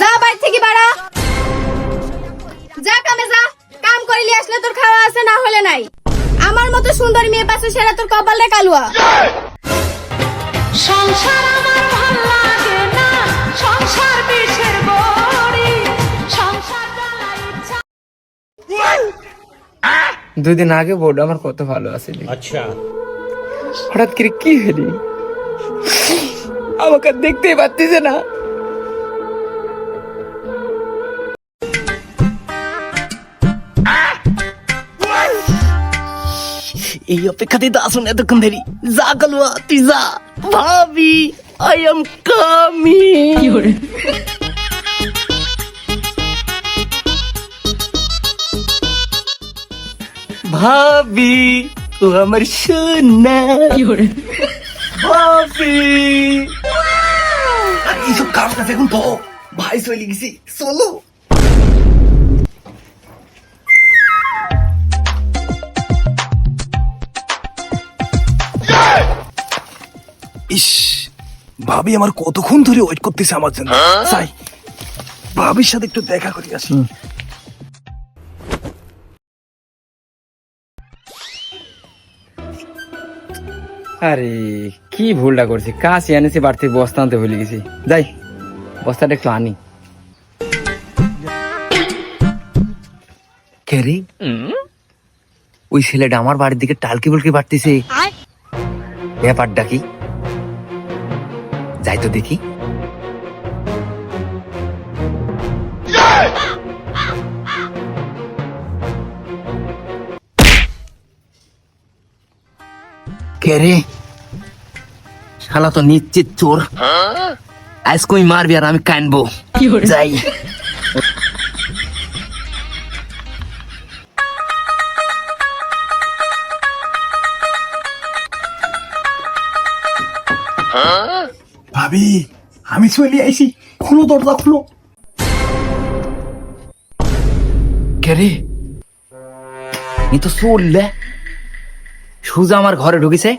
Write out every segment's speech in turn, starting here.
যা বাড়ি থেকে বাড়া। যা কামে যা কাম করিলি আসলে তোর খাওয়া আছে না হলে নাই। আমার মতো সুন্দর মেয়ে পাশে সেরা তোর কপালে কালুয়া। সংসার আমার ভালো লাগে না সংসার বিষের বড়ি সংসার জ্বালা দুই দিন আগে বোর্ড আমার কত ভালো আছে আচ্ছা। হঠাৎ করে কি হলি? আমাকে দেখতেই পারতেছে না। এই অপেক্ষাতেই তো আসুন এতক্ষণ ধরি। যা কালুয়া তুই যা। ভাবি আই এম কামিং ভাবি ও আমার সোনা। ভাবি। এইসব কাজ কাছে এখন তো। ভাই চলে গেছি। চলো। ইস ভাবি আমার কতক্ষণ ধরে ওয়েট করতেছে আমার জন্য। চাই ভাবির সাথে একটু দেখা করি আসি। আরে কি ভুলটা করছি? কাজ এনেছি বাড়তি বস্তা আনতে ভুলে গেছি। যাই বস্তাটা একটু আনি। কে রে? ওই ছেলেটা আমার বাড়ির দিকে টালকি বুলকি বাড়তেছে ব্যাপারটা কি? যাই তো দেখি। কে রে? শালা তো নিশ্চিত চোর। আইস কই মারবি আর আমি কানবো। যাই। ভাবি আমি চলে আইছি। খুলো দরজা খুলো। কে রে? তো চললে সুজা আমার ঘরে ঢুকিছে।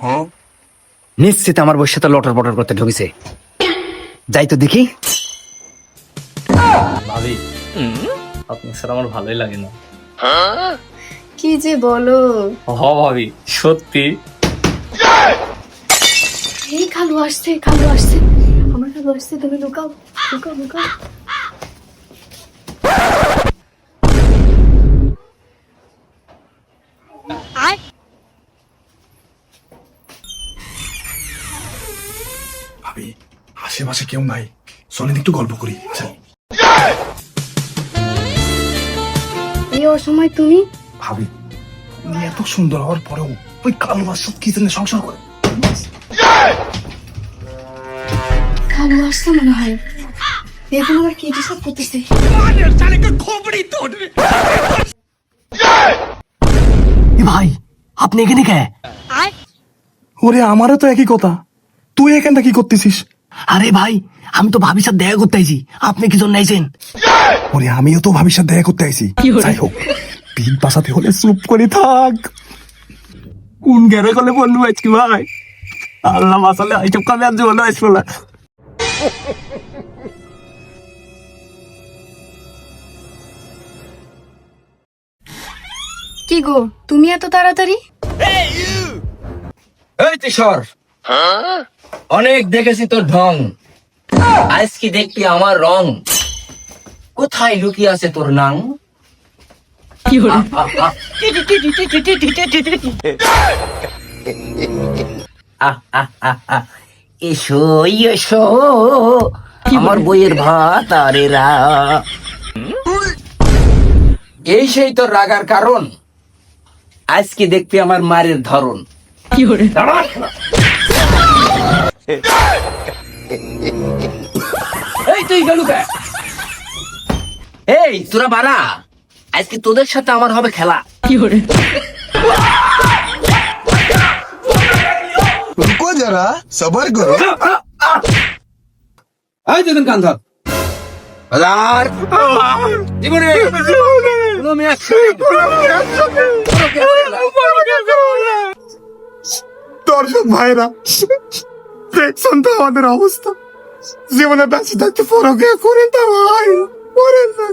নিশ্চিত আমার বসে সাথে লটর পটর করতে ঢুকিছে। যাই তো দেখি। ভাবি আপনার স্যার আমার ভালোই লাগে না। কি যে বলো। হ ভাবি সত্যি। এই খালু আসছে খালু আসছে। আমার খালু আসছে তুমি লুকাও লুকাও লুকাও। ভাবি আশেপাশে কেউ নাই। চলেন একটু গল্প করি এই অসময় তুমি? ভাবি এত সুন্দর হওয়ার পরেও ওই কালো বাসার কি জন্য সংসার করে? খালু আসছে মনে হয়। এখন আবার কি ডিস্টার্ব করতেছে? ভাই আপনি এখানে কে? ওরে আমারও তো একই কথা। তুই এখানটা কি করতেছিস? আরে ভাই আমি তো ভাবির সাথে দেখা করতে আইছি। আপনি কি জন্য আইছেন? ওরে আমিও তো ভাবির সাথে দেখা করতে আইছি। যাই হোক দিন পাশাতে হলে চুপ করে থাক। কোন গেরে কলে বলব আজকে ভাই? আল্লাহ মাসালে এইসব কামে আর জীবনে আসব না কি গো তুমি এত তাড়াতাড়ি এই কিশোর অনেক দেখেছি তোর ঢং আজ কি দেখবি আমার রং কোথায় লুকিয়ে আছে তোর নাং কি আহ। এসো এসো আমার বইয়ের ভাত আরে রা এই সেই তোর রাগার কারণ। আজকে দেখবি আমার মারের ধরন। এই তুই গেলু এই তোরা বাড়া। আজকে তোদের সাথে আমার হবে খেলা। रुको যারা সবার করো এই যেদিন কান ধর। আর জীবনে দর্শক ভাইরা দেখছেন তো আমাদের অবস্থা। জীবনে বেঁচে থাকতে পরকে করে তো হয় করে না